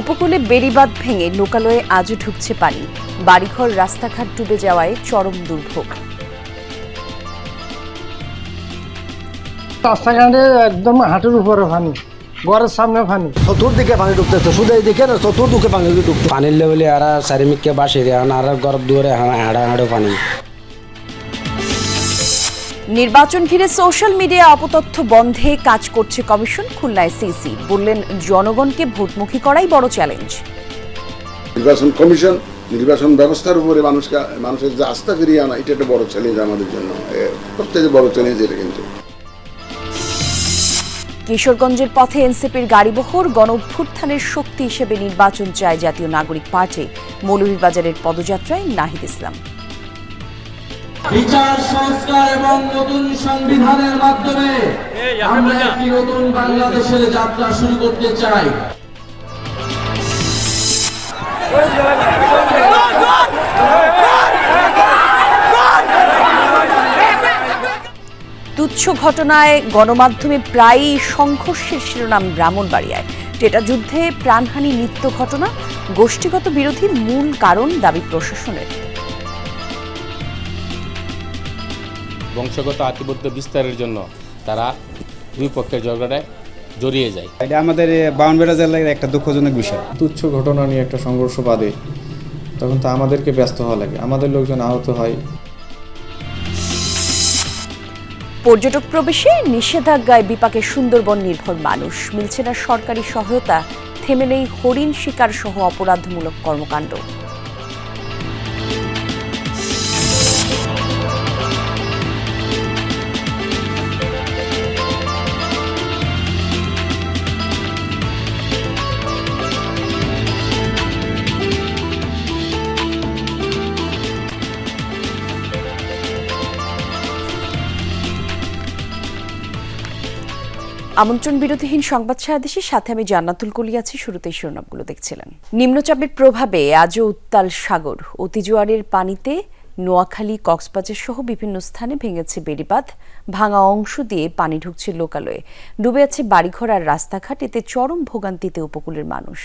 উপকূলে বেড়িবাঁধ ভেঙে লোকালয়ে আজও ঢুকছে পানি। বাড়িঘর রাস্তাঘাট ডুবে যাওয়ায় চরম দুর্ভোগ। রাস্তাঘাটে একদম হাঁটুর উপরে পানি ঘরের সামনে পানি। চতুর্দিকে পানি ঢুকতেছে শুধু এইদিকে না চতুর্দিকে পানি ঢুকতে পানির লেভেলে এরা চারিমিককে বাসি দিয়ে আর গরব দুয়ারে হাড়া হাড়ো পানি। নির্বাচন ঘিরে সোশ্যাল মিডিয়া অপতথ্য বন্ধে কাজ করছে কমিশন খুলনায় সিসি। বললেন জনগণকে ভোটমুখী করাই বড় চ্যালেঞ্জ। নির্বাচন কমিশন নির্বাচন ব্যবস্থার উপরে মানুষকে মানুষের যে আস্থা ফিরিয়ে আনা এটা একটা বড় চ্যালেঞ্জ আমাদের জন্য। সবথেকে বড় চ্যালেঞ্জ এটা কিন্তু। কিশোরগঞ্জের পথে এনসিপির গাড়িবহর গণ অভ্যুত্থানের শক্তি হিসেবে নির্বাচন চায় জাতীয় নাগরিক পার্টি। মৌলভীবাজারের পদযাত্রায় নাহিদ ইসলাম। বিচার সংস্কার এবং নতুন সংবিধানের মাধ্যমে আমরা একটি নতুন বাংলাদেশের যাত্রা শুরু করতে চাই। তুচ্ছ ঘটনায় গণমাধ্যমে প্রায়ই সংঘর্ষের শিরোনাম ব্রাহ্মণবাড়িয়ায়। টেটা যুদ্ধে প্রাণহানি নিত্য ঘটনা গোষ্ঠীগত বিরোধী মূল কারণ দাবি প্রশাসনের। বংশগত আধিপত্য বিস্তারের জন্য তারা দুই পক্ষের ঝগড়ায় জড়িয়ে যায়। এটা আমাদের বাউনবেড়া জেলার একটা দুঃখজনক বিষয়। তুচ্ছ ঘটনা নিয়ে একটা সংঘর্ষ বাদে তখন তো আমাদেরকে ব্যস্ত হওয়া লাগে আমাদের লোকজন আহত হয়। পর্যটক প্রবেশে নিষেধাজ্ঞায় বিপাকে সুন্দরবন নির্ভর মানুষ। মিলছে না সরকারি সহায়তা থেমে নেই হরিণ শিকার সহ অপরাধমূলক কর্মকাণ্ড। আমন্ত্রণ বিরতিহীন সংবাদ সারাদেশের সাথে আমি জান্নাতুল কলি আছি। শুরুতেই শিরোনামগুলো দেখছিলেন। নিম্নচাপের প্রভাবে আজও উত্তাল সাগর। অতিজোয়ারের পানিতে নোয়াখালী, কক্সবাজার সহ বিভিন্ন স্থানে ভেঙেছে বেড়িবাঁধ। ভাঙা অংশ দিয়ে পানি ঢুকছে লোকালয়ে। ডুবে আছে বাড়িঘর আর রাস্তাঘাট। এতে চরম ভোগান্তিতে উপকূলের মানুষ।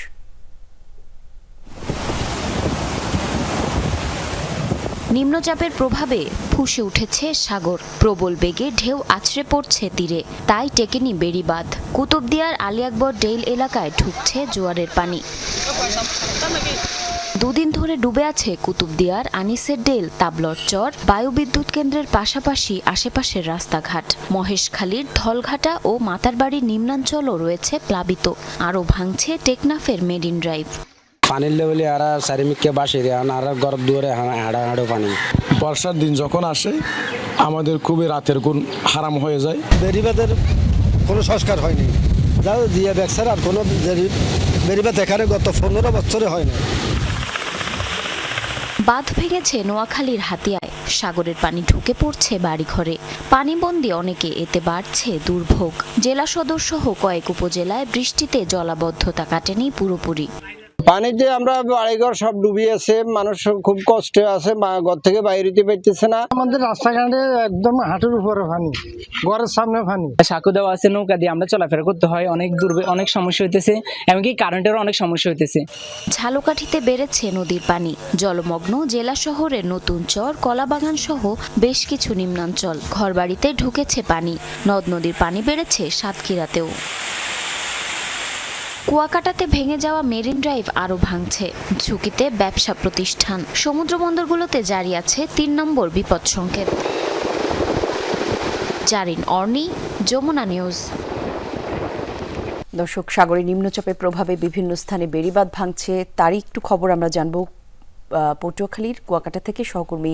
নিম্নচাপের প্রভাবে ফুসে উঠেছে সাগর। প্রবল বেগে ঢেউ আছড়ে পড়ছে তীরে। তাই টেকেনি বেড়িবাঁধ কুতুবদিয়ার আলী আকবর ডেইল এলাকায় ঢুকছে জোয়ারের পানি। দুদিন ধরে ডুবে আছে কুতুবদিয়ার আনিসের ডেল, তাবলর চর, বায়ুবিদ্যুৎ কেন্দ্রের পাশাপাশি আশেপাশের রাস্তাঘাট। মহেশখালীর ধলঘাটা ও মাতারবাড়ির নিম্নাঞ্চলও রয়েছে প্লাবিত। আরও ভাঙছে টেকনাফের মেরিন ড্রাইভ। পানির লেভেলে এরা চারিমিককে বাসি দিয়ে আর গরব দুয়ারে হাড়া হাড়ো পানি। বর্ষার দিন যখন আসে আমাদের খুবই রাতের গুণ হারাম হয়ে যায়। বেরিবাদের কোনো সংস্কার হয়নি। যাও দিয়ে আর কোনো বেরিবাদ এখানে গত পনেরো বছরে হয় না বাঁধ ভেঙেছে নোয়াখালীর হাতিয়ায়। সাগরের পানি ঢুকে পড়ছে বাড়িঘরে। পানিবন্দি অনেকে এতে বাড়ছে দুর্ভোগ। জেলা সদর সহ কয়েক উপজেলায় বৃষ্টিতে জলাবদ্ধতা কাটেনি পুরোপুরি। পানিতে আমরা বাড়িঘর সব ডুবিয়েছে মানুষ খুব কষ্টে আছে ঘর থেকে বাইরে দিতে পারতেছে না। আমাদের রাস্তাঘাটে একদম হাঁটুর উপরে পানি ঘরের সামনে পানি। সাঁকু দেওয়া আছে নৌকা দিয়ে আমরা চলাফেরা করতে হয় অনেক দূর অনেক সমস্যা হইতেছে এমনকি কারেন্টেরও অনেক সমস্যা হইতেছে। ঝালকাঠিতে বেড়েছে নদীর পানি জলমগ্ন জেলা শহরের নতুন চর কলাবাগান সহ বেশ কিছু নিম্নাঞ্চল। ঘরবাড়িতে ঢুকেছে পানি নদ নদীর পানি বেড়েছে সাতক্ষীরাতেও। কুয়াকাটাতে ভেঙে যাওয়া মেরিন ড্রাইভ আরও ভাঙছে। ঝুঁকিতে ব্যবসা প্রতিষ্ঠান। সমুদ্র বন্দরগুলোতে জারি আছে তিন নম্বর বিপদ সংকেত। জারিন অর্নি, যমুনা নিউজ। দর্শক, সাগরে নিম্নচাপের প্রভাবে বিভিন্ন স্থানে বেড়িবাঁধ ভাঙছে। তারই একটু খবর আমরা জানব পটুয়াখালীর কুয়াকাটা থেকে সহকর্মী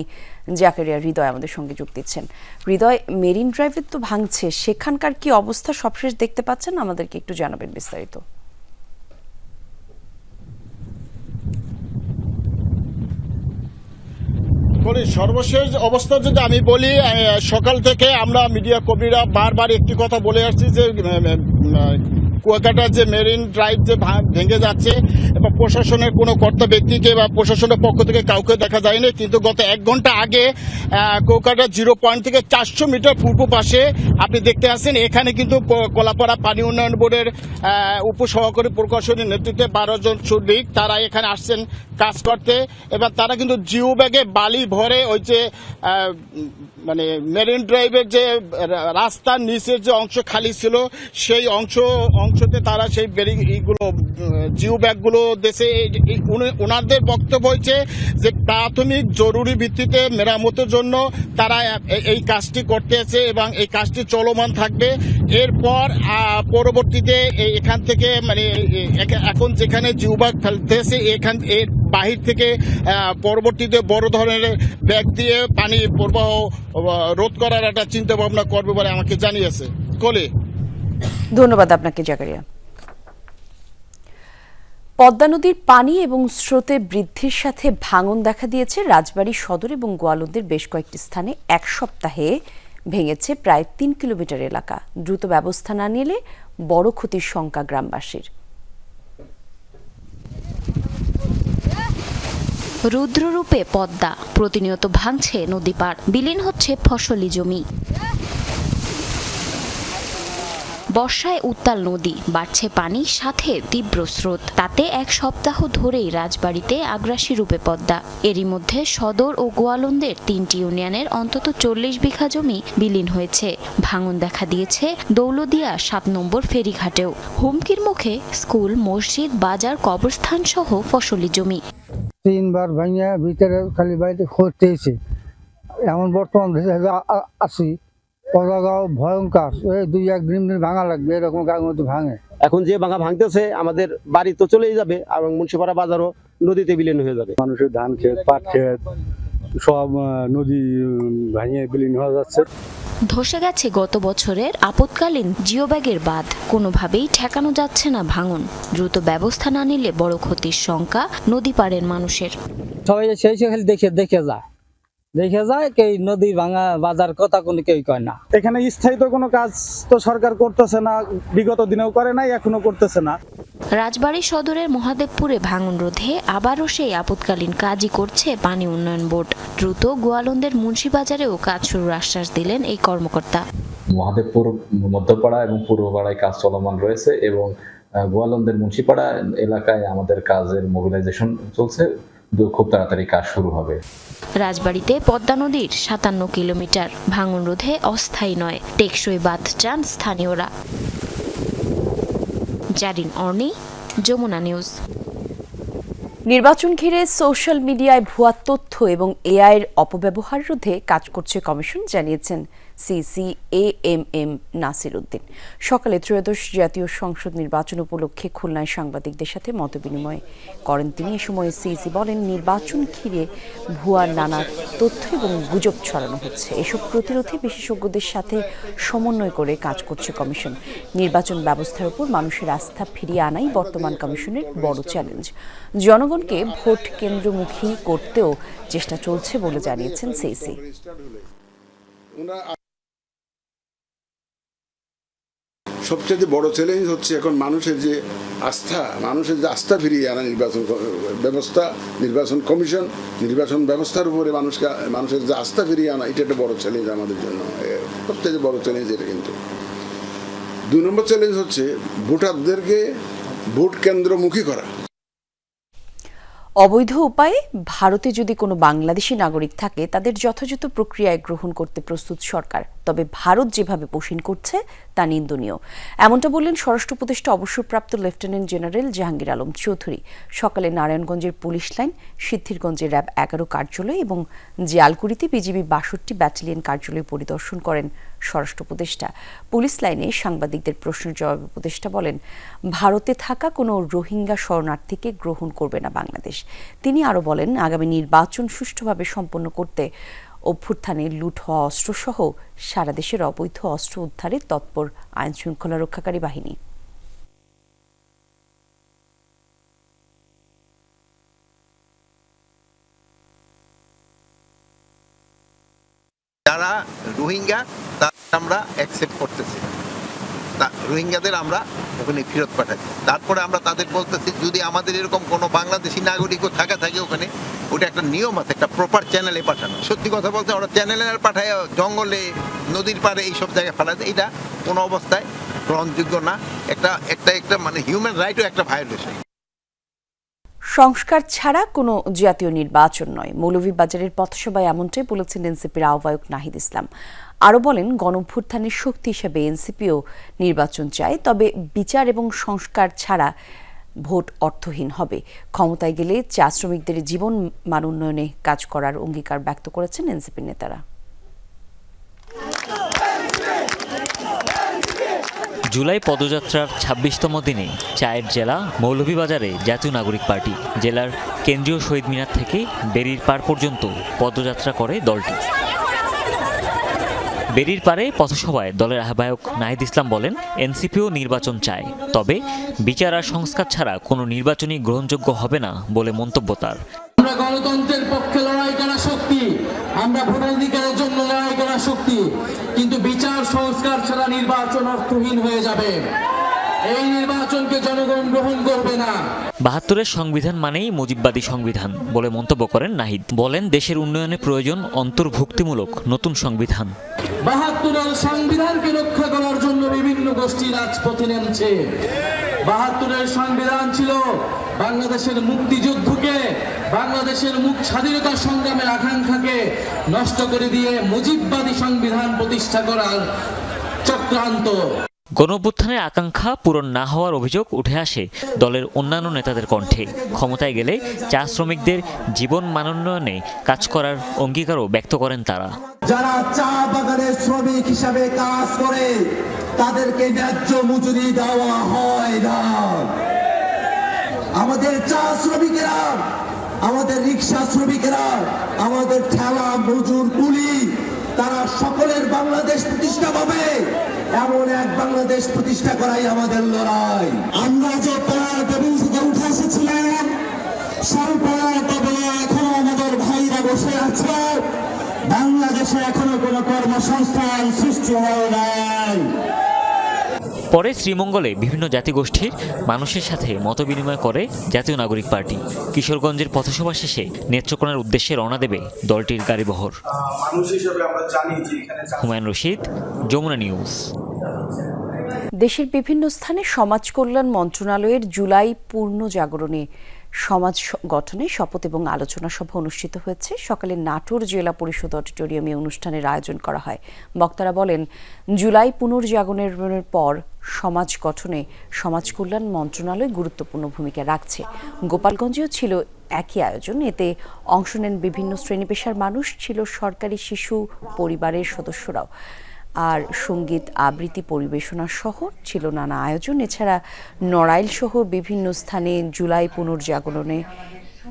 জাকারিয়া হৃদয় আমাদের সঙ্গে যোগ দিচ্ছেন। হৃদয়, মেরিন ড্রাইভের তো ভাঙছে। সেখানকার কি অবস্থা সবশেষ দেখতে পাচ্ছেন? আমাদেরকে একটু জানাবেন বিস্তারিত। সর্বশেষ অবস্থা যদি আমি বলি সকাল থেকে আমরা মিডিয়া কর্মীরা বারবার একটি কথা বলে আসছি যে উম, যে মেরিন ড্রাইভ যে ভেঙে যাচ্ছে এবং প্রশাসনের কোনো কর্তা ব্যক্তিকে বা প্রশাসনের পক্ষ থেকে কাউকে দেখা যায়নি কিন্তু গত এক ঘণ্টা আগে আহ, কুয়াকাটা জিরো পয়েন্ট থেকে চারশো মিটার পূর্ব পাশে আপনি দেখতে আসছেন এখানে কিন্তু কলাপাড়া পানি উন্নয়ন বোর্ডের উপসহকারী প্রকৌশলীর নেতৃত্বে বারো জন শ্রমিক তারা এখানে আসছেন কাজ করতে এবার তারা কিন্তু জিও ব্যাগে বালি ভরে ওই যে মানে মেরিন ড্রাইভের যে রাস্তার নিচের যে অংশ খালি ছিল সেই অংশ অংশতে তারা সেই বেরিং এইগুলো উম, জিও ব্যাগগুলো দেশে ওনাদের বক্তব্য হয়েছে যে প্রাথমিক জরুরি ভিত্তিতে মেরামতের জন্য তারা এই কাজটি করতে করতেছে এবং এই কাজটি চলমান থাকবে। এরপর পরবর্তীতে এখান থেকে মানে এখন যেখানে জিও ব্যাগ ফেলতেছে এখান এর বাহির থেকে পরবর্তীতে বড় ধরনের ব্যাগ দিয়ে পানি প্রবাহ রোধ করার একটা চিন্তা ভাবনা করবে বলে আমাকে জানিয়েছে। কলে ধন্যবাদ আপনাকে, জাকারিয়া। পদ্মা নদীর পানি এবং স্রোতে বৃদ্ধির সাথে ভাঙন দেখা দিয়েছে রাজবাড়ী সদর এবং গোয়ালন্দের বেশ কয়েকটি স্থানে। এক সপ্তাহে ভেঙেছে প্রায় তিন কিলোমিটার এলাকা। দ্রুত ব্যবস্থা না নিলে বড় ক্ষতির শঙ্কা গ্রামবাসীর। রুদ্ররূপে পদ্মা। প্রতিনিয়ত ভাঙছে নদী পার বিলীন হচ্ছে ফসলি জমি। বর্ষায় উত্তাল নদী, বাড়ছে পানি, সাথে তীব্র স্রোত। তাতে এক সপ্তাহ ধরেই রাজবাড়িতে আগ্রাসী রূপে পদ্মা। এরই মধ্যে সদর ও গোয়ালন্দের তিনটি ইউনিয়নের অন্তত চল্লিশ বিঘা জমি বিলীন হয়েছে। ভাঙন দেখা দিয়েছে দৌলদিয়া সাত নম্বর ফেরিঘাটেও। হুমকির মুখে স্কুল, মসজিদ, বাজার কবরস্থান সহ ফসলি জমি। তিনবার ভাঙিয়া ভিতরে খালি বাড়িতে খুঁজতেছে এমন বর্তমান দেশে আ- আ- আছি পদাগাঁও ভয়ঙ্কর। এই দুই এক দিন দিন ভাঙা লাগবে এরকম গায়ের মধ্যে ভাঙে। এখন যে ভাঙা ভাঙতেছে আমাদের বাড়ি তো চলেই যাবে এবং মুন্সিপাড়া বাজারও নদীতে বিলীন হয়ে যাবে। মানুষের ধান ক্ষেত পাট ক্ষেত সব নদী উম, ভেঙে বিলীন হয়ে যাচ্ছে। ধসে গেছে গত বছরের আপৎকালীন জিওব্যাগের বাঁধ। কোনোভাবেই ঠেকানো যাচ্ছে না ভাঙন। দ্রুত ব্যবস্থা না নিলে বড় ক্ষতির শঙ্কা নদী পাড়ের মানুষের। সবাই সেই দেখে দেখে যায় দেখে যায় কেউ নদী ভাঙা বাজার কথা কোনো কেউ কয় না। এখানে স্থায়ী তো কোনো কাজ তো সরকার করতেছে না বিগত দিনেও করে নাই এখনও করতেছে না। রাজবাড়ী সদরের মহাদেবপুরে ভাঙন রোধে আবারও সেই আপৎকালীন কাজই করছে পানি উন্নয়ন বোর্ড। দ্রুত গোয়ালন্দের মুন্সিবাজারেও কাজ শুরুর আশ্বাস দিলেন এই কর্মকর্তা। মহাদেবপুর মধ্যপাড়া এবং পূর্বপাড়ায় কাজ চলমান রয়েছে এবং গোয়ালন্দের মুন্সিপাড়া এলাকায় আমাদের কাজের মোবিলাইজেশন চলছে। খুব তাড়াতাড়ি কাজ শুরু হবে। রাজবাড়ীতে পদ্মা নদীর সাতান্ন কিলোমিটার ভাঙন রোধে অস্থায়ী নয় টেকসই বাঁধ চান স্থানীয়রা। জারিন অর্নি যমুনা নিউজ। নির্বাচন ঘিরে সোশ্যাল মিডিয়ায় ভুয়া তথ্য এবং এআইয়ের অপব্যবহার রোধে কাজ করছে কমিশন জানিয়েছেন CC A M M Nasir Uddin সকালে ত্রয়োদশ জাতীয় সংসদ নির্বাচন উপলক্ষে খুলনায় সাংবাদিকদের সাথে মতবিনিময় করেন তিনি। এ সময় সিসি বলেন, নির্বাচন ঘিরে ভুয়া নানা তথ্য এবং গুজব ছড়ানো হচ্ছে। এসব প্রতিরোধে বিশেষজ্ঞদের সাথে সমন্বয় করে কাজ করছে কমিশন। নির্বাচন ব্যবস্থার উপর মানুষের আস্থা ফিরিয়ে আনাই বর্তমান কমিশনের বড় চ্যালেঞ্জ। জনগণকে ভোট কেন্দ্রমুখী করতেও চেষ্টা চলছে বলে জানিয়েছেন সিসি। সবচেয়ে বড় চ্যালেঞ্জ হচ্ছে এখন মানুষের যে আস্থা, মানুষের যে আস্থা ফিরিয়ে আনা নির্বাচন ব্যবস্থা, নির্বাচন কমিশন, নির্বাচন ব্যবস্থার উপরে মানুষকে, মানুষের যে আস্থা ফিরিয়ে আনা, এটা একটা বড় চ্যালেঞ্জ আমাদের জন্য। সবচেয়ে বড় চ্যালেঞ্জ এটা কিন্তু। দুই নম্বর চ্যালেঞ্জ হচ্ছে ভোটারদেরকে ভোট কেন্দ্রমুখী করা। অবৈধ উপায়ে ভারতে যদি কোনো বাংলাদেশি নাগরিক থাকে, তাদের যথাযথ প্রক্রিয়ায় গ্রহণ করতে প্রস্তুত সরকার। তবে ভারত যেভাবে পোষণ করছে, তা নিন্দনীয়। এমনটা বললেন স্বরাষ্ট্র উপদেষ্টা, অবসরপ্রাপ্ত লেফটেন্যান্ট জেনারেল জাহাঙ্গীর আলম চৌধুরী। সকালে নারায়ণগঞ্জের পুলিশ লাইন, সিদ্ধিরগঞ্জের র্যাব এগারো কার্যালয় এবং জিয়ালকুড়িতে বিজিবি বাষট্টি ব্যাটালিয়ন কার্যালয় পরিদর্শন করেন স্বরাষ্ট্র উপদেষ্টা। পুলিশ লাইনে সাংবাদিকদের প্রশ্নের জবাবে উপদেষ্টা বলেন, ভারতে থাকা কোনো রোহিঙ্গা শরণার্থীকে গ্রহণ করবে না বাংলাদেশ। তিনি আরও বলেন, আগামী নির্বাচন সুষ্ঠুভাবে সম্পন্ন করতে অভ্যুত্থানে লুট হওয়া অস্ত্রসহ সারা দেশের অবৈধ অস্ত্র উদ্ধারে তৎপর আইন শৃঙ্খলা রক্ষাকারী বাহিনী। যারা রোহিঙ্গা আমরা অ্যাকসেপ্ট করতেছি তা- রোহিঙ্গাদের আমরা ওখানে ফেরত পাঠাই। তারপরে আমরা তাদের বলতেছি, যদি আমাদের এরকম কোনো বাংলাদেশি নাগরিকও থাকা, থাকে ওখানে, ওটা একটা নিয়ম আছে, একটা প্রপার চ্যানেলে পাঠানো। সত্যি কথা বলতে ওরা চ্যানেলে পাঠায়, জঙ্গলে, নদীর পাড়ে এইসব জায়গায় পাঠায়, এটা কোনো অবস্থায় গ্রহণযোগ্য না। একটা একটা একটা মানে হিউম্যান রাইটও একটা ভায়োলেশন সংস্কার ছাড়া কোনো জাতীয় নির্বাচন নয়। মৌলভীবাজারের পথসভায় এমনটাই বলেছেন এনসিপির আহ্বায়ক নাহিদ ইসলাম। আরও বলেন, গণভ্যুত্থানের শক্তি হিসেবে এনসিপিও নির্বাচন চায়, তবে বিচার এবং সংস্কার ছাড়া ভোট অর্থহীন হবে। ক্ষমতায় গেলে চা শ্রমিকদের জীবন মান উন্নয়নে কাজ করার অঙ্গীকার ব্যক্ত করেছেন এনসিপির নেতারা। জুলাই পদযাত্রার ছাব্বিশতম দিনে চায়ের জেলা মৌলভীবাজারে জাতীয় নাগরিক পার্টি, জেলার কেন্দ্রীয় শহীদ মিনার থেকে বেরির পার পর্যন্ত পদযাত্রা করে দলটি। বেরির পারে পথসভায় দলের আহ্বায়ক নাহিদ ইসলাম বলেন, এনসিপিও নির্বাচন চায়। তবে বিচার আর সংস্কার ছাড়া কোনো নির্বাচনই গ্রহণযোগ্য হবে না বলে মন্তব্য তার। আমরা গণতন্ত্রের পক্ষে লড়াই করা শক্তি, আমরা ভোটাধিকারের জন্য লড়াই করা শক্তি, কিন্তু বিচার, সংস্কার ছাড়া নির্বাচন অর্থহীন হয়ে যাবে। এই নির্বাচনকে জনগণ গ্রহণ করবে না। বাহাত্তরের সংবিধান মানেই মুজিববাদী সংবিধান বলে মন্তব্য করেন নাহিদ। বলেন দেশের উন্নয়নে প্রয়োজন অন্তর্ভুক্তিমূলক নতুন সংবিধান। বাহাত্তরের সংবিধানকে রক্ষা করার জন্য বিভিন্ন গোষ্ঠী রাজপথে নেমেছে। বাহাত্তরের সংবিধান ছিল বাংলাদেশের মুক্তিযুদ্ধকে বাংলাদেশের মুখ স্বাধীনতা সংগ্রামের আকাঙ্ক্ষাকে নষ্ট করে দিয়ে মুজিববাদী সংবিধান প্রতিষ্ঠা করার চক্রান্ত। গণঅভ্যুত্থানের আকাঙ্ক্ষা পূরণ না হওয়ার অভিযোগ উঠে আসে দলের অন্যান্য নেতাদের কণ্ঠে। ক্ষমতায় গেলে চা শ্রমিকদের জীবন মানোন্নয়নে কাজ করার অঙ্গীকারও ব্যক্ত করেন তারা। যারা চা বাগানের শ্রমিক হিসাবে কাজ করে, তাদেরকে ন্যায্য মজুরি দেওয়া হয় না। আমাদের চা শ্রমিকেরা, আমাদের রিক্সা শ্রমিকেরা, আমাদের ঠেলা মজুর কুলি, তারা সকলের বাংলাদেশ প্রতিষ্ঠা পাবে। এমন এক বাংলাদেশ প্রতিষ্ঠা করাই আমাদের লড়াই। আমরা যে পাড়ার টেবিল থেকে উঠে এসেছিলাম, সেই পাড়ার টেবিলে এখনও আমাদের ভাইরা বসে আছে। বাংলাদেশে এখনও কোনো কর্মসংস্থান সৃষ্টি হয় নাই। পরে শ্রীমঙ্গলে বিভিন্ন জাতিগোষ্ঠীর মানুষের সাথে মতবিনিময় করে জাতীয় নাগরিক পার্টি। কিশোরগঞ্জের পথসভা শেষে নেত্রকোনার উদ্দেশ্যে রওনা দেবে দলটির গাড়িবহর। মানুষ হিসেবে আমরা জানি যে এখানে হুমায়ুন রশিদ যমুনা নিউজ। দেশের বিভিন্ন স্থানে সমাজ কল্যাণ মন্ত্রণালয়ের জুলাই পূর্ণ জাগরণে সমাজ গঠনে শপথ এবং আলোচনা সভা অনুষ্ঠিত হয়েছে। সকালে নাটোর জেলা পরিষদ অডিটোরিয়ামে অনুষ্ঠানের আয়োজন করা হয়। বক্তারা বলেন, জুলাই পুনর্জাগরণের পর সমাজ গঠনে সমাজ কল্যাণ মন্ত্রণালয় গুরুত্বপূর্ণ ভূমিকা রাখছে। গোপালগঞ্জেও ছিল একই আয়োজন। এতে অংশ নেন বিভিন্ন শ্রেণি পেশার মানুষ, ছিল সরকারি শিশু পরিবারের সদস্যরাও। আর সংগীত আবৃত্তি পরিবেশনা সহ ছিল নানা আয়োজন। এছাড়া নড়াইল সহ বিভিন্ন স্থানে জুলাই পুনর্জাগরণে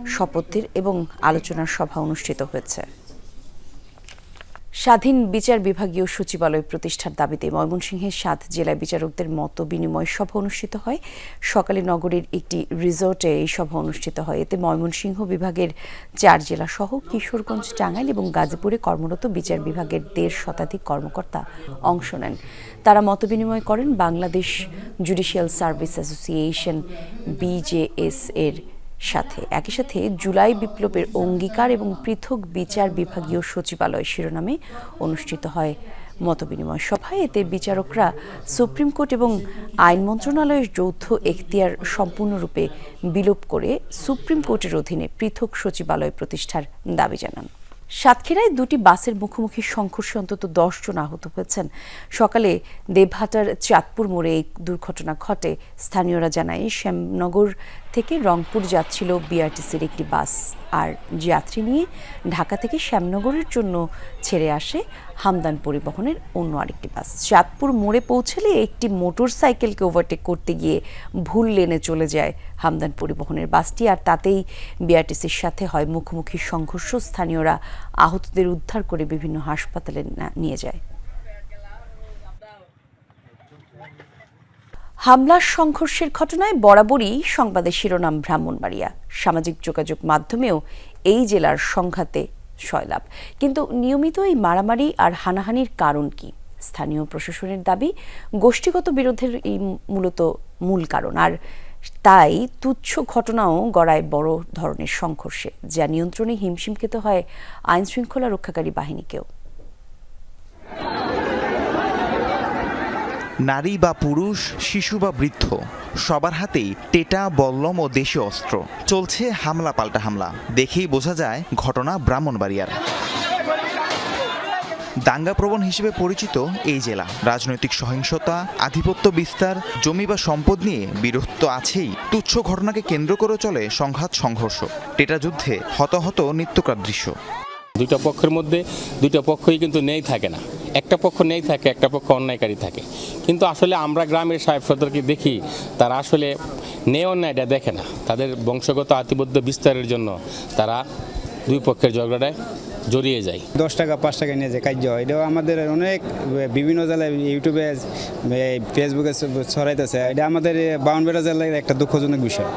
শপথের এবং আলোচনার সভা অনুষ্ঠিত হয়েছে। স্বাধীন বিচার বিভাগীয় সচিবালয় প্রতিষ্ঠার দাবিতে ময়মনসিংহের সাত জেলায় বিচারকদের মত বিনিময় সভা অনুষ্ঠিত হয়। সকালে নগরীর একটি রিসোর্টে এই সভা অনুষ্ঠিত হয়। এতে ময়মনসিংহ বিভাগের চার জেলা সহ কিশোরগঞ্জ, টাঙ্গাইল এবং গাজীপুরে কর্মরত বিচার বিভাগের দেড় শতাধিক কর্মকর্তা অংশ নেন। তারা মতবিনিময় করেন Bangladesh judicial service association BJS এর সাথে। একই সাথে জুলাই বিপ্লবের অঙ্গীকার এবং পৃথক বিচার বিভাগীয় সচিবালয় শিরোনামে অনুষ্ঠিত হয় মতবিনিময় সভায়। এতে বিচারকরা সুপ্রিম কোর্ট এবং আইন মন্ত্রণালয়ের যৌথ এখতিয়ার সম্পূর্ণরূপে বিলোপ করে সুপ্রিম কোর্টের অধীনে পৃথক সচিবালয় প্রতিষ্ঠার দাবি জানান। সাতক্ষীরায় দুটি বাসের মুখোমুখি সংঘর্ষে অন্তত জন আহত হয়েছেন। সকালে দেবহাটার চাঁদপুর মোড়ে এই দুর্ঘটনা ঘটে। স্থানীয়রা জানায়, শ্যামনগর থেকে রংপুর যাচ্ছিল বিআরটিসির একটি বাস। আর যাত্রী নিয়ে ঢাকা থেকে শ্যামনগরের জন্য ছেড়ে আসে হামদান পরিবহনের অন্য আরেকটি বাস। চাঁদপুর মোড়ে পৌঁছলে একটি মোটর সাইকেলকে ওভারটেক করতে গিয়ে ভুল লেনে চলে যায় হামদান পরিবহনের বাসটি। আর তাতেই বিআরটিসির সাথে হয় মুখোমুখি সংঘর্ষ। স্থানীয়রা আহতদের উদ্ধার করে বিভিন্ন হাসপাতালে নিয়ে যায়। হামলার সংঘর্ষের ঘটনায় বরাবরই সংবাদের শিরোনাম ব্রাহ্মণবাড়িয়া। সামাজিক যোগাযোগ মাধ্যমেও এই জেলার সংঘাতে সয়লাভ কিন্তু নিয়মিত এই মারামারি আর হানাহানির কারণ কি? স্থানীয় প্রশাসনের দাবি, গোষ্ঠীগত বিরোধের এই মূলত মূল কারণ। আর তাই তুচ্ছ ঘটনাও গড়ায় বড় ধরনের সংঘর্ষে, যা নিয়ন্ত্রণে হিমশিম খেতে হয় আইনশৃঙ্খলা রক্ষাকারী বাহিনীকেও। নারী বা পুরুষ, শিশু বা বৃদ্ধ, সবার হাতেই টেটা, বল্লম ও দেশীয় অস্ত্র। চলছে হামলা পাল্টা হামলা। দেখেই বোঝা যায় ঘটনা ব্রাহ্মণবাড়িয়ার। দাঙ্গাপ্রবণ হিসেবে পরিচিত এই জেলা। রাজনৈতিক সহিংসতা, আধিপত্য বিস্তার, জমি বা সম্পদ নিয়ে বিরোধ তো আছেই। তুচ্ছ ঘটনাকে কেন্দ্র করে চলে সংঘাত, সংঘর্ষ। টেটা যুদ্ধে হতাহত নিত্যকার দৃশ্য। দুইটা পক্ষের মধ্যে দুইটা পক্ষই কিন্তু নেই থাকে না। একটা পক্ষ নেই থাকে, একটা পক্ষ অন্যায়কারী থাকে। কিন্তু আসলে আমরা গ্রামের সাহেব সদরকে দেখি, তারা আসলে নেই অন্যায়টা দেখে না। তাদের বংশগত আতিবদ্ধ বিস্তারের জন্য তারা দুই পক্ষের ঝগড়াটায় জড়িয়ে যায়। দশ টাকা, পাঁচ টাকা নিয়ে যে কার্য হয়, এটাও আমাদের অনেক, বিভিন্ন জেলায়, ইউটিউবে ফেসবুকে ছড়াইতেছে। এটা আমাদের বাউনবেড়া জেলায় একটা দুঃখজনক বিষয়।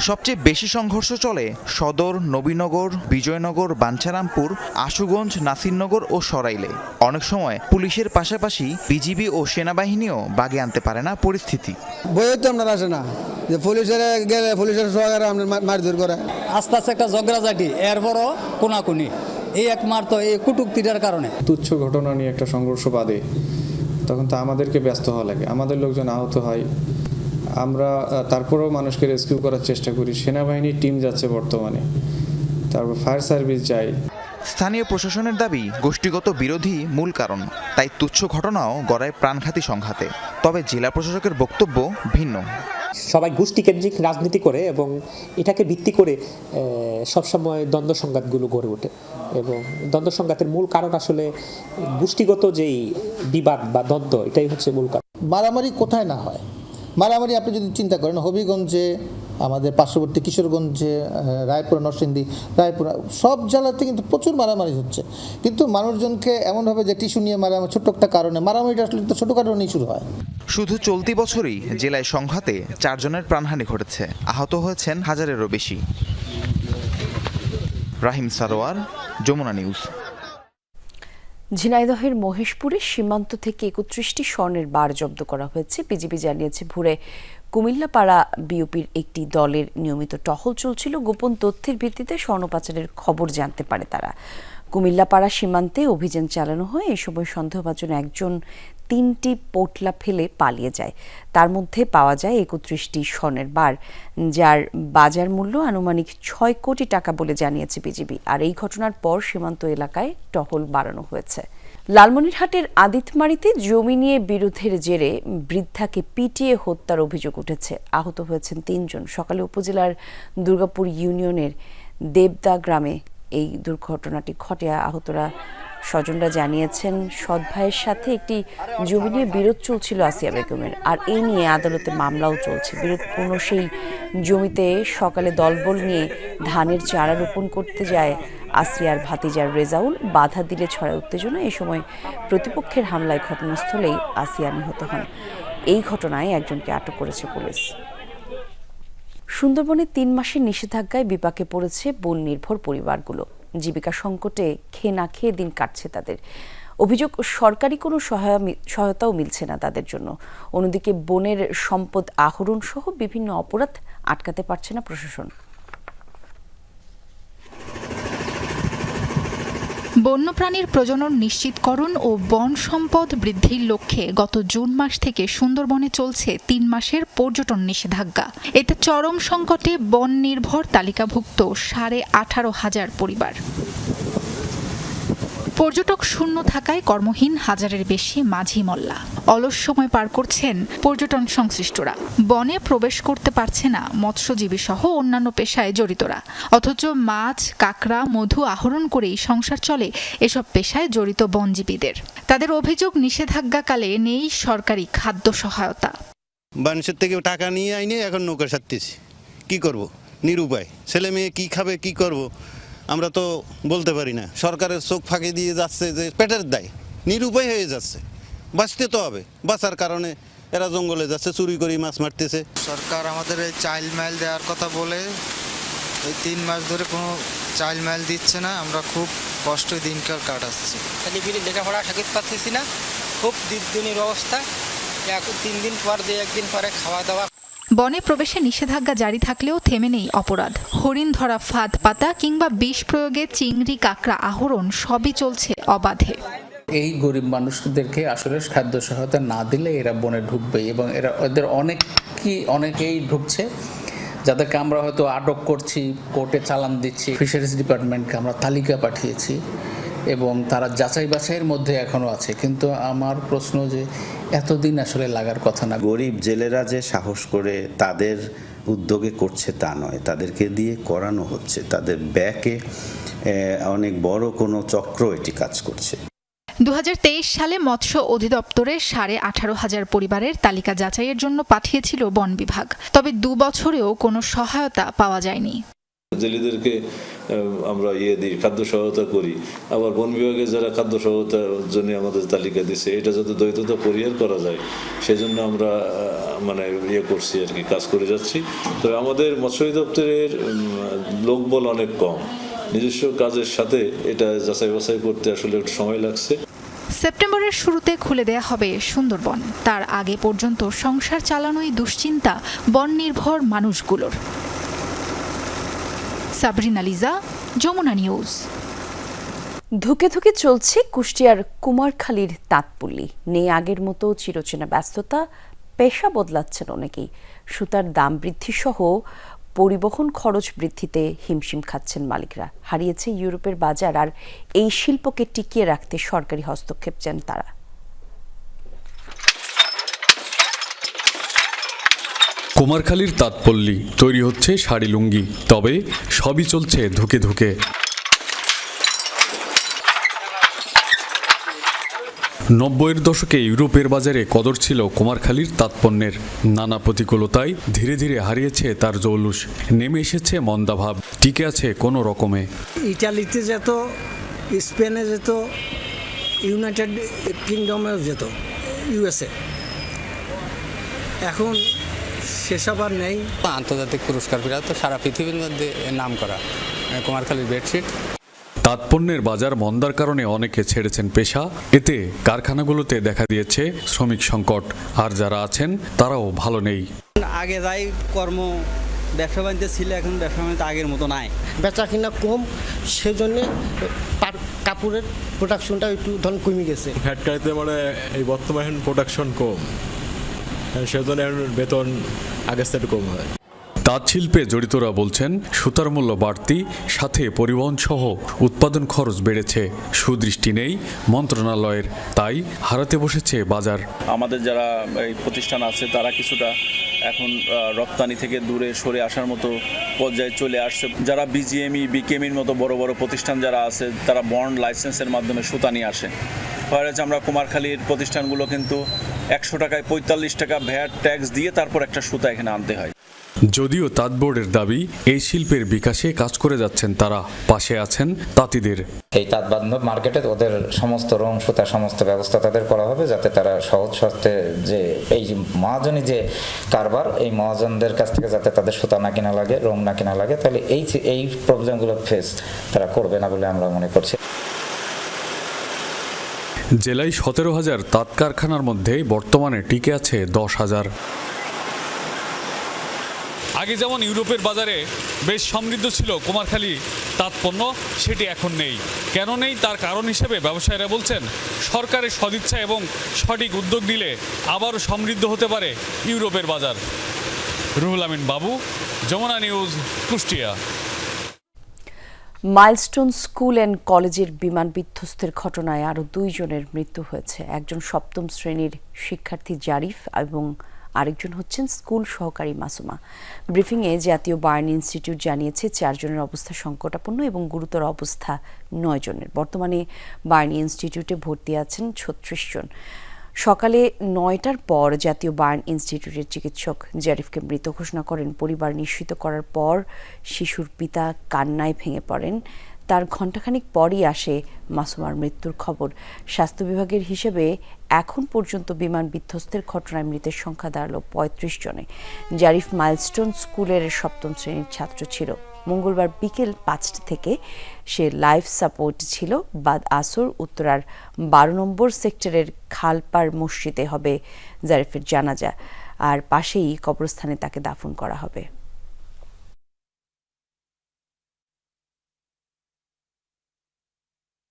সবচেয়ে বেশি সংঘর্ষ চলে সদর নবীনগর বিজয়নগর বাঞ্ছারামপুর আশুগঞ্জ নাসিরনগর ও সরাইলে। অনেক সময় পুলিশের পাশাপাশি বিজিবি ও সেনাবাহিনীও বাগে আনতে পারে না পরিস্থিতি। বইয়ে তো আপনার আসে না। যে পুলিশের গেলে পুলিশের সহকারে আপনার মারধর করে। আস্তে আস্তে একটা ঝগড়াঝাটি এরপরও কোনাকুনি। এই একমাত্র এই কুটুক্তিটার কারণে। তুচ্ছ ঘটনা নিয়ে একটা সংঘর্ষ বাদে তখন তো আমাদেরকে ব্যস্ত হওয়া লাগে। আমাদের লোকজন আহত হয় আমরা তারপরেও মানুষকে রেস্কিউ করার চেষ্টা করি। সেনাবাহিনীর টিম যাচ্ছে বর্তমানে। তারপর ফায়ার সার্ভিস যায়। স্থানীয় প্রশাসনের দাবি গোষ্ঠীগত বিরোধী মূল কারণ। তাই তুচ্ছ ঘটনাও গড়ায় প্রাণঘাতী সংঘাতে। তবে জেলা প্রশাসকের বক্তব্য ভিন্ন। সবাই গোষ্ঠীকেন্দ্রিক রাজনীতি করে এবং এটাকে ভিত্তি করে সবসময় দ্বন্দ্ব সংঘাতগুলো গড়ে ওঠে। এবং দ্বন্দ্ব সংঘাতের মূল কারণ আসলে গোষ্ঠীগত যেই বিবাদ বা দ্বন্দ্ব এটাই হচ্ছে মূল কারণ। মারামারি কোথায় না হয়। মারামারি আপনি যদি চিন্তা করেন, হবিগঞ্জে, আমাদের পার্শ্ববর্তী কিশোরগঞ্জে রায়পুরা, নরসিংদী, রায়পুরা, সব জেলাতে কিন্তু প্রচুর মারামারি হচ্ছে। কিন্তু মানুষজনকে এমনভাবে যে টিস্যু নিয়ে মারামারি, ছোট্ট একটা কারণে, মারামারিটা আসলে তো ছোটোখাটো নিয়ে শুরু হয়। শুধু চলতি বছরই জেলায় সংঘাতে চারজনের প্রাণহানি ঘটেছে। আহত হয়েছেন হাজারেরও বেশি। রাহিম সারোয়ার, যমুনা নিউজ। ঝিনাইদহের মহেশপুরে সীমান্ত থেকে একত্রিশটি স্বর্ণের বার জব্দ করা হয়েছে। বিজিবি জানিয়েছে, ভোরে কুমিল্লাপাড়া বিওপির একটি দলের নিয়মিত টহল চলছিল। গোপন তথ্যের ভিত্তিতে স্বর্ণ পাচারের খবর জানতে পারে তারা। কুমিল্লাপাড়া সীমান্তে অভিযান চালানো হয়। এ সময় সন্দেহভাজন একজন তিনটি পোটলা ফেলে পালিয়ে যায়। তার মধ্যে পাওয়া যায় একত্রিশটি স্বর্ণের বার, যার বাজার মূল্য আনুমানিক ছয় কোটি টাকা বলে জানিয়েছে বিজিবি। আর এই ঘটনার পর সীমান্ত এলাকায় টহল বাড়ানো হয়েছে। লালমনিরহাটের আদিতমারিতে জমি নিয়ে বিরোধের জেরে বৃদ্ধাকে পিটিয়ে হত্যার অভিযোগ উঠেছে। আহত হয়েছেন তিনজন। সকালে উপজেলার দুর্গাপুর ইউনিয়নের দেবদা গ্রামে এই দুর্ঘটনাটি ঘটে। আহতরা স্বজনরা জানিয়েছেন, সৎ ভাইয়ের সাথে একটি জমি নিয়ে বিরোধ চলছিল আসিয়া বেগমের, আর এই নিয়ে আদালতে মামলাও চলছে। বিরোধপূর্ণ সেই জমিতে সকালে দলবল নিয়ে ধানের চারা রোপণ করতে যায় আসিয়ার ভাতিজার রেজাউল। বাধা দিলে ছড়ায় উত্তেজনা। এ সময় প্রতিপক্ষের হামলায় ঘটনাস্থলেই আসিয়া নিহত হন। এই ঘটনায় একজনকে আটক করেছে পুলিশ। সুন্দরবনে তিন মাসের নিষেধাজ্ঞায় বিপাকে পড়েছে বন নির্ভর পরিবারগুলো। জীবিকা সংকটে খেয়ে না খেয়ে দিন কাটছে তাদের। অভিযোগ, সরকারি কোনো সহায়- সহায়তাও মিলছে না তাদের জন্য। অন্যদিকে বনের সম্পদ আহরণ সহ বিভিন্ন অপরাধ আটকাতে পারছে না প্রশাসন। বন্যপ্রাণীর প্রজনন নিশ্চিতকরণ ও বন সম্পদ বৃদ্ধির লক্ষ্যে গত জুন মাস থেকে সুন্দরবনে চলছে তিন মাসের পর্যটন নিষেধাজ্ঞা। এতে চরম সংকটে বন নির্ভর তালিকাভুক্ত সাড়ে আঠারো হাজার পরিবার। পর্যটক শূন্য থাকায় কর্মহীন হাজারের বেশি মাঝি মল্লা। অলস সময় পার করছেন পর্যটন সংশ্লিষ্টরা। বনে প্রবেশ করতে পারছে না মৎস্যজীবী সহ অন্যান্য পেশায় জড়িতরা। অথচ মাছ, কাঁকড়া, মধু আহরণ করেই সংসার চলে এসব পেশায় জড়িত বনজীবীদের। তাদের অভিযোগ নিষেধাজ্ঞাকালে নেই সরকারি খাদ্য সহায়তা। মানুষের থেকে টাকা নিয়ে আইনে এখন নৌকা সারতেছি। কি করব? নিরুপায়। ছেলে মেয়ে কি খাবে, কি করব? আমরা তো বলতে পারি না। সরকারের চোখ ফাঁকি দিয়ে যাচ্ছে যে পেটের দায় নিরুপায় হয়ে যাচ্ছে। বাঁচতে তো হবে। বাঁচার কারণে এরা জঙ্গলে যাচ্ছে চুরি করে মাছ মারতেছে। সরকার আমাদের এই চাইল্ড মাইল দেওয়ার কথা বলে এই তিন মাস ধরে কোনো চাইল্ড মাইল দিচ্ছে না। আমরা খুব কষ্ট দিনকাল কাটাচ্ছি। ছেলেপিলে লেখাপড়া শেখাতে পারতেছি না। খুব দিনদিনের অবস্থা। এক তিন দিন পর দুই একদিন পরে খাওয়া দাওয়া বনে প্রবেশে নিষেধাজ্ঞা জারি থাকলেও থেমে নেই অপরাধ। হরিণ ধরা ফাঁদ পাতা কিংবা বিষ প্রয়োগে চিংড়ি, কাঁকড়া আহরণ সবই চলছে অবাধে। এই গরিব মানুষদেরকে আসলে খাদ্য সহায়তা না দিলে এরা বনে ঢুকবে এবং এরা এদের অনেকই অনেকেই ঢুকছে, যাদেরকে আমরা হয়তো আটক করছি, কোর্টে চালান দিচ্ছি, ফিশারিজ ডিপার্টমেন্টকে আমরা তালিকা পাঠিয়েছি। এবং তারা যাচাই বাছাইয়ের মধ্যে এখনও আছে। কিন্তু আমার প্রশ্ন যে এতদিন আসলে লাগার কথা না। গরিব জেলেরা যে সাহস করে তাদের উদ্যোগে করছে তা নয়। তাদেরকে দিয়ে করানো হচ্ছে। তাদের ব্যাকে অনেক বড় কোনো চক্র এটি কাজ করছে। দু হাজার তেইশ সালে মৎস্য অধিদপ্তরে সাড়ে আঠারো হাজার পরিবারের তালিকা যাচাইয়ের জন্য পাঠিয়েছিল বন বিভাগ। তবে দু বছরেও কোনো সহায়তা পাওয়া যায়নি। জেলেদেরকে আমরা ইয়ে দিই, খাদ্য সহায়তা করি। আবার বন বিভাগে যারা খাদ্য সহায়তার জন্য আমাদের তালিকা দিছে, এটা যাতে দ্বৈততা পরিহার করা যায়, সেজন্য আমরা মানে ইয়ে করছি আর কি, কাজ করে যাচ্ছি। তবে আমাদের মৎস্য দপ্তরের লোকবল অনেক কম। নিজস্ব কাজের সাথে এটা যাচাই বাছাই করতে আসলে একটু সময় লাগছে। সেপ্টেম্বরের শুরুতে খুলে দেয়া হবে সুন্দরবন। তার আগে পর্যন্ত সংসার চালানোই দুশ্চিন্তা, বন নির্ভর মানুষগুলোর। সাবরিনা লিজা, যমুনা নিউজ। ধুকে ধুকে চলছে কুষ্টিয়ার কুমারখালীর তাঁতপল্লী নেই আগের মতো চিরচেনা ব্যস্ততা, পেশা বদলাচ্ছেন অনেকেই। সুতার দাম বৃদ্ধি সহ পরিবহন খরচ বৃদ্ধিতে হিমশিম খাচ্ছেন মালিকরা। হারিয়েছে ইউরোপের বাজার আর এই শিল্পকে টিকিয়ে রাখতে সরকারি হস্তক্ষেপ চান তারা। কুমারখালীর তাঁতপল্লী তৈরি হচ্ছে শাড়ি লুঙ্গি। তবে সবই চলছে ধুকে ধুকে। নব্বইয়ের দশকে ইউরোপের বাজারে কদর ছিল কুমারখালীর তাৎপণ্যের নানা প্রতিকূলতায় ধীরে ধীরে হারিয়েছে তার জৌলুস। নেমে এসেছে মন্দাভাব টিকে আছে কোনো রকমে। ইটালিতে যেত, স্পেনে যেত, ইউনাইটেড কিংডমে যেত, ইউএসএ। এখন সেসব আর নেই। আন্তর্জাতিক পুরস্কার বিরাট তো সারা পৃথিবীর মধ্যে নাম করা কুমারখালীর বেডশিট। তাৎপণ্যের বাজার মন্দার কারণে অনেকে ছেড়েছেন পেশা। এতে কারখানাগুলোতে দেখা দিয়েছে শ্রমিক সংকট আর যারা আছেন তারাও ভালো নেই। আগে যাই কর্ম ব্যবসা বাণিজ্য ছিল এখন ব্যবসা বাণিজ্য আগের মতো নাই। বেচা কিনা কম সেজন্য কাপড়ের প্রোডাকশনটা একটু ধরুন কমে গেছে। ফ্যাক্টরিতে মানে এই বর্তমান প্রোডাকশন কম। সেজন্য এখন বেতন আগের থেকে কম হয়। তাঁত শিল্পে জড়িতরা বলছেন সুতার মূল্য বাড়তি সাথে পরিবহন সহ উৎপাদন খরচ বেড়েছে। সুদৃষ্টি নেই মন্ত্রণালয়ের তাই হারাতে বসেছে বাজার। আমাদের যারা এই প্রতিষ্ঠান আছে তারা কিছুটা এখন রপ্তানি থেকে দূরে সরে আসার মতো পর্যায়ে চলে আসছে। যারা বিজিএমই বিকেএমির মতো বড় বড় প্রতিষ্ঠান যারা আছে তারা বন্ড লাইসেন্সের মাধ্যমে সুতা নিয়ে আসে। হয়েছে আমরা কুমারখালীর প্রতিষ্ঠানগুলো কিন্তু একশো টাকায় পঁয়তাল্লিশ টাকা ভ্যাট ট্যাক্স দিয়ে তারপর একটা সুতা এখানে আনতে হয়। যদিও তাঁত বোর্ডের দাবি এই শিল্পের বিকাশে কাজ করে যাচ্ছেন তারা পাশে আছেন তাঁতিদের। এই তাঁত বান্ধব মার্কেটে ওদের সমস্ত রং সুতা সমস্ত ব্যবস্থা তাদের করা হবে যাতে তারা সহজ সস্তে যে এই মহাজনী যে কারবার এই মহাজনদের কাছ থেকে যাতে তাদের সুতা না কিনা লাগে রং না কেনা লাগে তাহলে এই এই প্রবলেমগুলো ফেস তারা করবে না বলে আমরা মনে করছি। জেলায় সতেরো হাজার তাঁত কারখানার মধ্যে বর্তমানে টিকে আছে দশ হাজার। আগে যেমন ইউরোপের বাজারে বেশ সমৃদ্ধ ছিল কুমারখালী তাৎপণ্য সেটি এখন নেই। কেন নেই? তার কারণ হিসেবে ব্যবসায়ীরা বলছেন, সরকারের সদিচ্ছা এবং সঠিক উদ্যোগ নিলে আবারও সমৃদ্ধ হতে পারে ইউরোপের বাজার। Ruhul Amin Babu, Jamuna news, Kushtia. Milestone school and কলেজের বিমান বিধ্বস্তের ঘটনায় আরও দুইজনের মৃত্যু হয়েছে। একজন সপ্তম শ্রেণির শিক্ষার্থী জারিফ এবং আরেকজন হচ্ছেন স্কুল সহকারী মাসুমা। ব্রিফিংয়ে জাতীয় বার্ন ইনস্টিটিউট জানিয়েছে, চারজনের অবস্থা সংকটাপন্ন এবং গুরুতর অবস্থা নয় জনের বর্তমানে বার্ন ইনস্টিটিউটে ভর্তি আছেন ছত্রিশ জন। সকালে নয়টার পর জাতীয় বার্ন ইনস্টিটিউটের চিকিৎসক জারিফকে মৃত ঘোষণা করেন। পরিবার নিশ্চিত করার পর শিশুর পিতা কান্নায় ভেঙে পড়েন। তার ঘণ্টাখানিক পরই আসে মাসুমার মৃত্যুর খবর। স্বাস্থ্য বিভাগের হিসেবে এখন পর্যন্ত বিমান বিধ্বস্তের ঘটনায় মৃতের সংখ্যা দাঁড়াল পঁয়ত্রিশ জনে। জারিফ মাইলস্টোন স্কুলের সপ্তম শ্রেণির ছাত্র ছিল। মঙ্গলবার বিকেল পাঁচটা থেকে সে লাইফ সাপোর্ট ছিল। বাদ আসর উত্তরার বারো নম্বর সেক্টরের খালপাড় মসজিদে হবে জারিফের জানাজা। আর পাশেই কবরস্থানে তাকে দাফন করা হবে।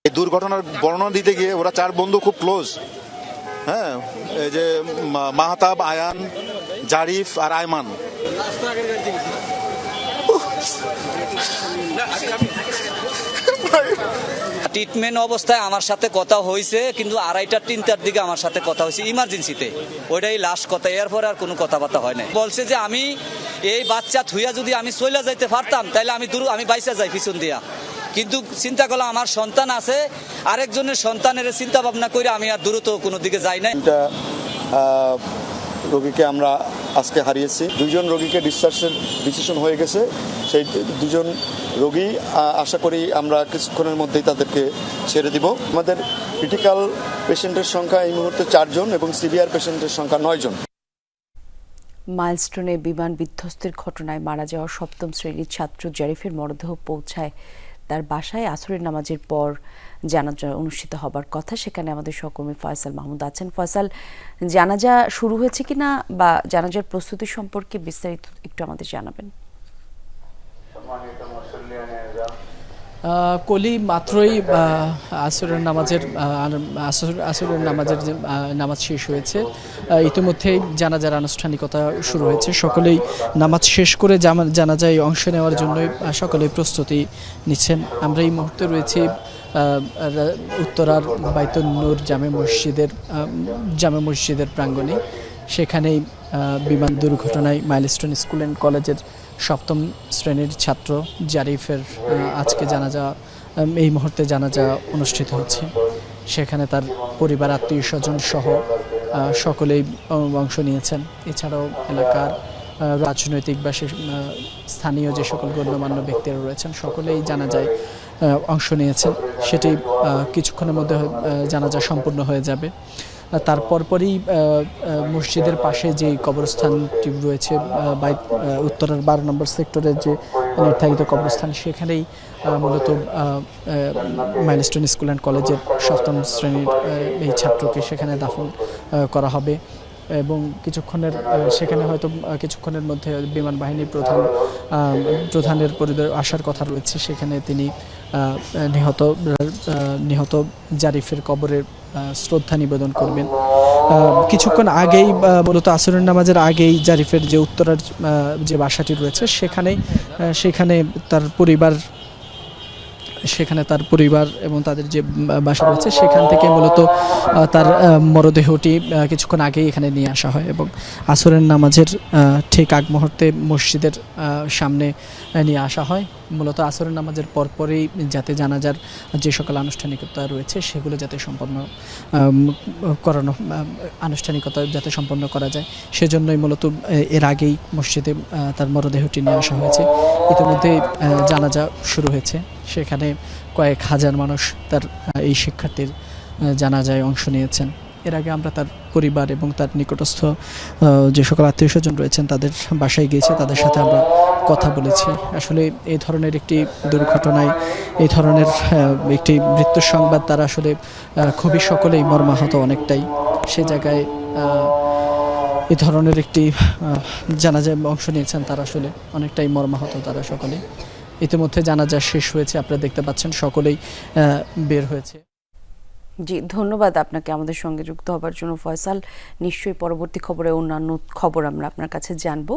দুর্ঘটনার বর্ণনা দিতে গিয়ে ওরা চার বন্ধু খুব ক্লোজ হ্যাঁ এই যে মাহতাব, আয়ান, জারিফ আর আয়মান। ট্রিটমেন্ট অবস্থায় আমার সাথে কথা হয়েছে কিন্তু আড়াইটা তিনটার দিকে আমার সাথে কথা হয়েছে ইমার্জেন্সিতে ওইটাই লাস্ট কথা এরপরে আর কোনো কথাবার্তা হয় নাই। বলছে যে আমি এই বাচ্চা থুইয়া যদি আমি চলে যাইতে পারতাম তাহলে আমি দূর আমি বাইসা যাই পিছন দিয়া। কিন্তু চিন্তা করলাম আমার সন্তান আছে আরেকজনের সন্তানের চিন্তা ভাবনা করে আমি আর দ্রুত কোনো দিকে যাই আহ, রোগীকে আমরা আজকে হারিয়েছি। দুজন রোগীকে ডিসচার্জের ডিসিশন হয়ে গেছে। সেই দুজন রোগী আশা করি আমরা কিছুক্ষণের মধ্যেই তাদেরকে ছেড়ে দিব। আমাদের ক্রিটিক্যাল পেশেন্টের সংখ্যা এই মুহূর্তে চারজন এবং সিভিয়ার পেশেন্টের সংখ্যা নয়জন। মাইলস্টোনে বিমান বিধ্বস্তের ঘটনায় মারা যাওয়া সপ্তম শ্রেণির ছাত্র জারিফের মরদেহ পৌঁছায় তার বাসায় আসরের নামাজের পর। জানাজা অনুষ্ঠিত হবার কথা। সেখানে আমাদের সহকর্মী ফয়সাল মাহমুদ আছেন। ফয়সাল, জানাজা শুরু হয়েছে কিনা বা জানাজার প্রস্তুতি সম্পর্কে বিস্তারিত একটু আমাদের জানাবেন। কলি মাত্রই আসরের নামাজের আসরের নামাজের নামাজ শেষ হয়েছে ইতিমধ্যেই জানাজার আনুষ্ঠানিকতা শুরু হয়েছে। সকলেই নামাজ শেষ করে জানাজায় অংশ নেওয়ার জন্যই সকলেই প্রস্তুতি নিচ্ছেন। আমরা এই মুহূর্তে রয়েছি উত্তরার বাইতুল নূর জামে মসজিদের জামে মসজিদের প্রাঙ্গণে। সেখানেই বিমান দুর্ঘটনায় মাইলস্টোন স্কুল অ্যান্ড কলেজের সপ্তম শ্রেণির ছাত্র জারিফের আজকে জানাজা উম, এই মুহূর্তে জানা জানাজা অনুষ্ঠিত হচ্ছে। সেখানে তার পরিবার আত্মীয় স্বজন সহ সকলেই অংশ নিয়েছেন। এছাড়াও এলাকার রাজনৈতিক বা স্থানীয় যে সকল গণ্যমান্য ব্যক্তিরা রয়েছেন সকলেই জানাজায় আহ, অংশ নিয়েছেন। সেটি কিছুক্ষণের মধ্যে জানাজা সম্পূর্ণ হয়ে যাবে। আহ, তার পরপরই আহ, আহ, মসজিদের পাশে যে কবরস্থানটি রয়েছে আহ, বাই উত্তরের বারো নম্বর সেক্টরের যে নির্ধারিত কবরস্থান সেখানেই মূলত মাইলস্টোন স্কুল অ্যান্ড কলেজের সপ্তম শ্রেণির এই ছাত্রকে সেখানে দাফন করা হবে। এবং কিছুক্ষণের সেখানে হয়তো কিছুক্ষণের মধ্যে বিমান বাহিনীর প্রধান প্রধানের পরিদর আসার কথা রয়েছে। সেখানে তিনি নিহত নিহত জারিফের কবরের শ্রদ্ধা নিবেদন করবেন। কিছুক্ষণ আগেই মূলত আসরের নামাজের আগেই জারিফের যে উত্তরার যে বাসাটি রয়েছে, সেখানে সেখানে তার পরিবার সেখানে তার পরিবার এবং তাদের যে বাসা রয়েছে, সেখান থেকে মূলত তার মরদেহটি কিছুক্ষণ আগেই এখানে নিয়ে আসা হয় এবং আসরের নামাজের ঠিক আগ মুহূর্তে মসজিদের সামনে নিয়ে আসা হয়। মূলত আসরের নামাজের পরপরেই যাতে জানাজার যে সকল আনুষ্ঠানিকতা রয়েছে, সেগুলো যাতে সম্পন্ন করানো আনুষ্ঠানিকতা যাতে সম্পন্ন করা যায়। সেজন্যই মূলত এর আগেই মসজিদে তার মরদেহটি নিয়ে আসা হয়েছে। ইতিমধ্যে জানাজা শুরু হয়েছে। সেখানে কয়েক হাজার মানুষ তার এই শিক্ষার্থীর জানাজায় অংশ নিয়েছেন। এর আগে আমরা তার পরিবার এবং তার নিকটস্থ যে সকল আত্মীয় স্বজন রয়েছেন তাদের বাসায় গিয়েছে, তাদের সাথে আমরা কথা বলেছি। আসলে এই ধরনের একটি দুর্ঘটনায়, এই ধরনের একটি মৃত্যুর সংবাদ তারা আসলে খুবই সকলেই মর্মাহত অনেকটাই। সে জায়গায় এই ধরনের একটি জানাজায় অংশ নিয়েছেন, তারা আসলে অনেকটাই মর্মাহত তারা সকলে। ইতিমধ্যে জানাজা শেষ হয়েছে। আপনারা দেখতে পাচ্ছেন সকলেই বের হয়েছে। জি, ধন্যবাদ আপনাকে আমাদের সঙ্গে যুক্ত হবার জন্য। ফয়সাল, নিশ্চয়ই পরবর্তী খবরে অন্যান্য খবর আমরা আপনার কাছে জানব।